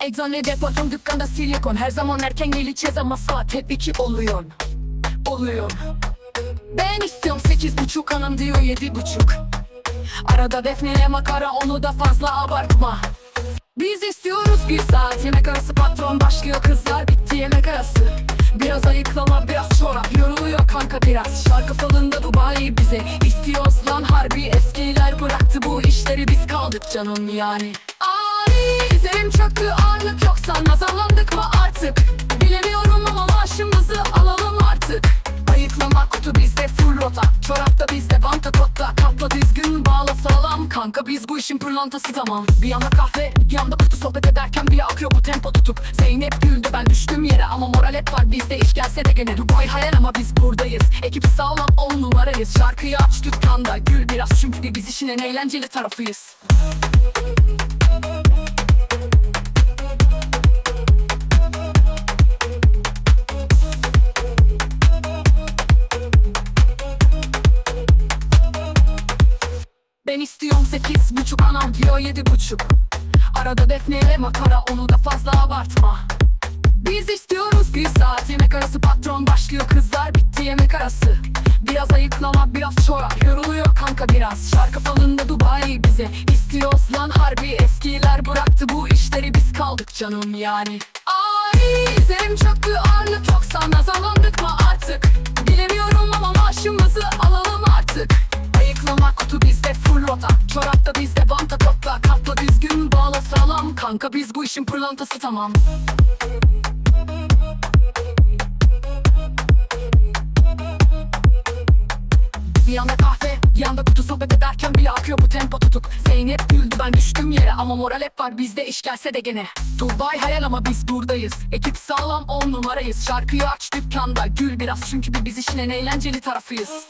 Eczanede patron dükkanda silikon. Her zaman erken geleceğiz ama saat hep iki oluyor. Oluyor. Ben istiyorum sekiz buçuk hanım diyor yedi buçuk. Arada defneye makara onu da fazla abartma. Biz istiyoruz bir saat. Yemek arası patron başlıyor kızlar bitti yemek arası. Biraz ayıklama biraz çorap kanka biraz. Şarkı falında Dubai bize. İstiyoruz lan harbi. Eskiler bıraktı bu işleri. Biz kaldık canım yani işin pırlantası tamam Bir yana kahve bir yanda kutu sohbet ederken bir akıyor bu tempo tutup. Zeynep güldü ben düştüm yere ama moral hep var bizde. İş gelse de gene Dubai hayal ama biz buradayız. Ekip sağlam on numarayız. Şarkıyı aç dükkanda gül biraz. Çünkü biz işin en eğlenceli tarafıyız Ben istiyorum sekiz buçuk anam diyor yedi buçuk. Arada defneyle makara onu da fazla abartma. Biz istiyoruz bir saat yemek arası patron başlıyor kızlar bitti yemek arası. Biraz ayıklama biraz çorap yoruluyor kanka biraz. Şarkı falında Dubai bize istiyoruz lan harbi. Eskiler bıraktı bu işleri biz kaldık canım yani. Ay üzerim çöktü ağırlık yoksa nazarlandık mı Kanka biz bu işin pırlantası tamam. Bir yanda kahve, bir yanda kutu sohbet ederken bile akıyor bu tempo tutuk. Zeynep güldü ben düştüm yere ama moral hep var bizde iş gelse de gene. Dubai hayal ama biz buradayız. Ekip sağlam on numarayız. Şarkıyı aç dükkanda gül biraz Çünkü biz işin en eğlenceli tarafıyız